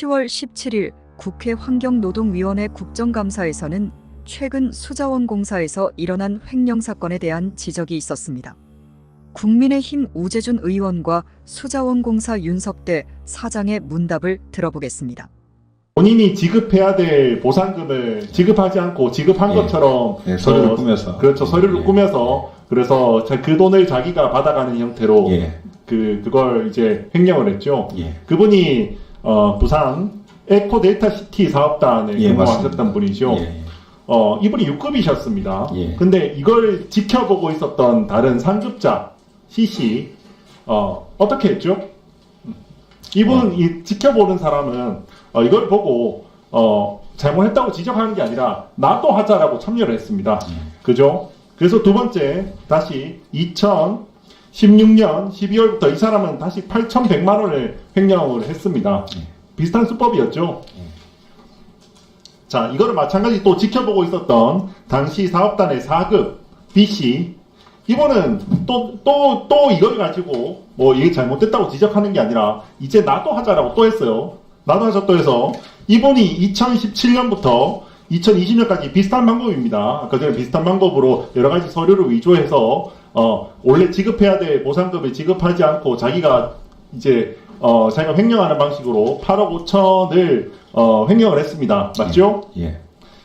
10월 17일 국회 환경노동위원회 국정감사에서는 최근 수자원공사에서 일어난 횡령 사건에 대한 지적이 있었습니다. 국민의힘 우재준 의원과 수자원공사 윤석대 사장의 문답을 들어보겠습니다. 본인이 지급해야 될 보상금을 지급하지 않고 지급한 예. 것처럼 예, 서류를 어, 꾸며서. 그렇죠 서류를 예. 꾸며서 그래서 자- 그 돈을 자기가 받아가는 형태로 예, 그 그걸 이제 횡령을 했죠. 예. 그분이 어, 부산 에코 데이터 시티 사업단에 예, 근무하셨던 맞습니다. 분이죠. 예, 어, 이분이 6급이셨습니다. 예. 근데 이걸 지켜보고 있었던 다른 상급자 CC 어, 어떻게 했죠? 이분 어. 이 지켜보는 사람은 어, 이걸 보고 어, 잘못했다고 지적하는 게 아니라 나도 하자라고 참여를 했습니다. 예. 그죠? 그래서 두 번째 다시 2016년 12월부터 이 사람은 다시 8,100만 원을 횡령을 했습니다. 예. 비슷한 수법이었죠. 예. 자, 이거를 마찬가지 또 지켜보고 있었던 당시 사업단의 4급 B씨 이번은 또 또 또 이걸 가지고 뭐 이게 잘못됐다고 지적하는 게 아니라 이제 나도 하자라고 또 했어요. 나도 하자 또 해서 이분이 2017년부터 2020년까지 비슷한 방법입니다. 아까 전에 비슷한 방법으로 여러 가지 서류를 위조해서 어 원래 지급해야 될 보상금을 지급하지 않고 자기가 이제 어 자기가 횡령하는 방식으로 8억 5천을 어 횡령을 했습니다. 맞죠? 예.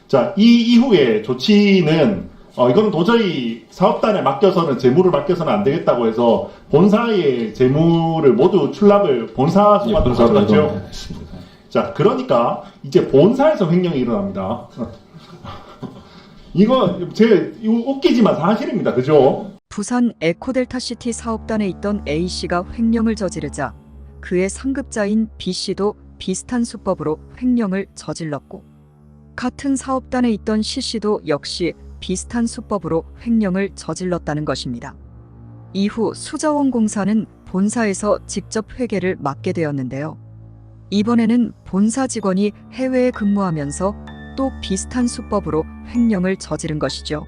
자, 이 이후에 조치는 어, 이건 도저히 사업단에 맡겨서는 재무를 맡겨서는 안 되겠다고 해서 본사의 재무를 모두 출납을 본사 예, 수반으로 본사로 가져갔죠. 자, 그러니까 이제 본사에서 횡령이 일어납니다. 이거 제 이거 웃기지만 사실입니다. 그죠? 부산 에코델타시티 사업단에 있던 A씨가 횡령을 저지르자 그의 상급자인 B씨도 비슷한 수법으로 횡령을 저질렀고 같은 사업단에 있던 C씨도 역시 비슷한 수법으로 횡령을 저질렀다는 것입니다. 이후 수자원공사는 본사에서 직접 회계를 맡게 되었는데요. 이번에는 본사 직원이 해외에 근무하면서 또 비슷한 수법으로 횡령을 저지른 것이죠.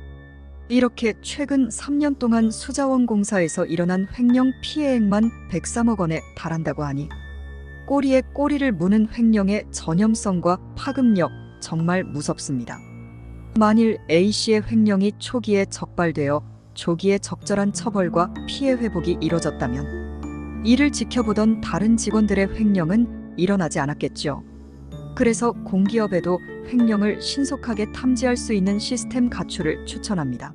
이렇게 최근 3년 동안 수자원공사에서 일어난 횡령 피해액만 103억 원에 달한다고 하니 꼬리에 꼬리를 무는 횡령의 전염성과 파급력 정말 무섭습니다. 만일 A씨의 횡령이 초기에 적발되어 조기에 적절한 처벌과 피해 회복이 이뤄졌다면 이를 지켜보던 다른 직원들의 횡령은 일어나지 않았겠죠. 그래서 공기업에도 횡령을 신속하게 탐지할 수 있는 시스템 가출을 추천합니다.